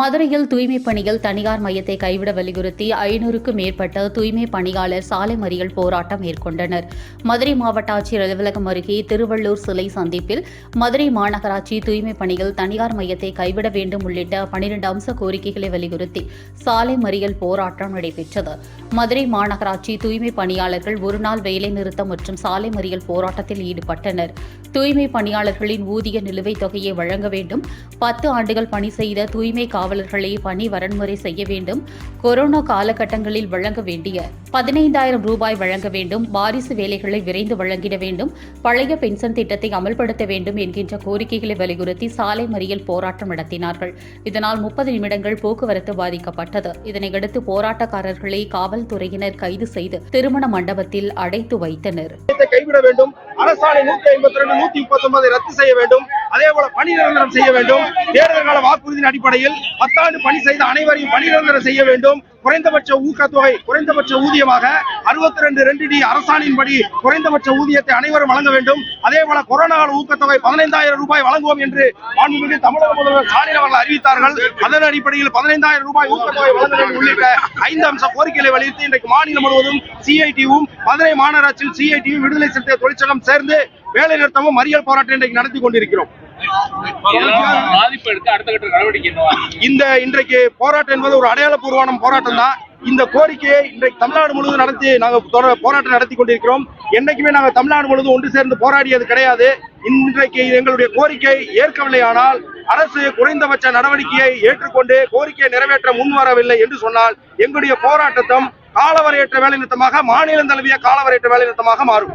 மதுரையில் தூய்மை பணியில் தனியார் மையத்தை கைவிட வலியுறுத்தி ஐநூறுக்கும் மேற்பட்ட தூய்மை பணியாளர் சாலை மறியல் போராட்டம் மேற்கொண்டனர். மதுரை மாவட்ட ஆட்சியர் அலுவலகம் அருகே திருவள்ளூர் சிலை சந்திப்பில் மதுரை மாநகராட்சி தூய்மை பணியில் தனியார் மையத்தை கைவிட வேண்டும் உள்ளிட்ட பனிரெண்டு அம்ச கோரிக்கைகளை வலியுறுத்தி சாலை மறியல் போராட்டம் நடைபெற்றது. மதுரை மாநகராட்சி தூய்மை பணியாளர்கள் ஒருநாள் வேலை நிறுத்தம் மற்றும் சாலை மறியல் போராட்டத்தில் ஈடுபட்டனர். தூய்மை பணியாளர்களின் ஊதிய நிலுவைத் தொகையை வழங்க வேண்டும். பத்து ஆண்டுகள் பணி செய்த தூய்மை காவலர்களை பணி வரன்முறை செய்ய வேண்டும் கொரோனா காலகட்டங்களில் வழங்க வேண்டிய பதினைந்தாயிரம் ரூபாய் வழங்க வேண்டும் வாரிசு வேலைகளை விரைந்து வழங்கிட வேண்டும் பழைய பென்ஷன் திட்டத்தை அமல்படுத்த வேண்டும் என்கின்ற கோரிக்கைகளை வலியுறுத்தி சாலை மறியல் போராட்டம் நடத்தினார்கள். இதனால் முப்பது நிமிடங்கள் போக்குவரத்து பாதிக்கப்பட்டது. இதனையடுத்து போராட்டக்காரர்களை காவல்துறையினர் கைது செய்து திருமண மண்டபத்தில் அடைத்து வைத்தனர். கைவிட வேண்டும். அரசாணை நூத்தி ஐம்பத்தி ரெண்டு நூத்தி முப்பத்தி ஒன்பதை ரத்து செய்ய வேண்டும். அதே போல பணி நிரந்தரம் செய்ய வேண்டும். தேர்தல் கால வாக்குறுதியின் அடிப்படையில் பத்தாண்டு பணி செய்த அனைவரையும் பணி நிரந்தரம் செய்ய வேண்டும். குறைந்தபட்ச ஊக்கத்தொகை குறைந்தபட்ச ஊதியமாக அறுபத்தி ரெண்டு ரெண்டு டி அரசாணையின்படி குறைந்தபட்ச ஊதியத்தை அனைவரும் வழங்க வேண்டும். அதே போல கொரோனா கால ஊக்கத்தொகை பதினைந்தாயிரம் ரூபாய் வழங்குவோம் என்று மாண்புமிகு தமிழக முதல்வர் ஸ்டாலின் அவர்கள் அறிவித்தார்கள். அதன் அடிப்படையில் பதினைந்தாயிரம் ரூபாய் ஊக்கத்தொகை வழங்க வேண்டும் உள்ளிட்ட ஐந்து அம்ச கோரிக்கைகளை வலியுறுத்தி இன்றைக்கு மாநிலம் முழுவதும் சிஐடியும் மதுரை மாநகராட்சியில் சிஐடியும் விடுதலை சிறுத்தை தொழிற்சங்கம் சேர்ந்து வேலை நிறுத்தமும் மறியல் போராட்டம் இன்றைக்கு நடத்தி கொண்டிருக்கிறோம். பாதிப்பு எடுத்து அடுத்த கட்ட நடவடிக்கை இந்த இன்றைக்கு போராட்டம் என்பது ஒரு அடையாளப்பூர்வமான போராட்டம் தான். இந்த கோரிக்கையை இன்றைக்கு தமிழ்நாடு முழுவதும் நடத்தி நாங்கள் போராட்டம் நடத்தி கொண்டிருக்கிறோம். என்னைக்குமே நாங்கள் தமிழ்நாடு முழுவதும் ஒன்று சேர்ந்து போராடியது கிடையாது. இன்றைக்கு எங்களுடைய கோரிக்கை ஏற்கவில்லையானால் அரசு குறைந்தபட்ச நடவடிக்கையை ஏற்றுக்கொண்டு கோரிக்கையை நிறைவேற்ற முன்வரவில்லை என்று சொன்னால் எங்களுடைய போராட்டத்தம் காலவரையற்ற வேலைநிறுத்தமாக மாநிலம் தழுவிய காலவரையற்ற வேலைநிறுத்தமாக மாறும்.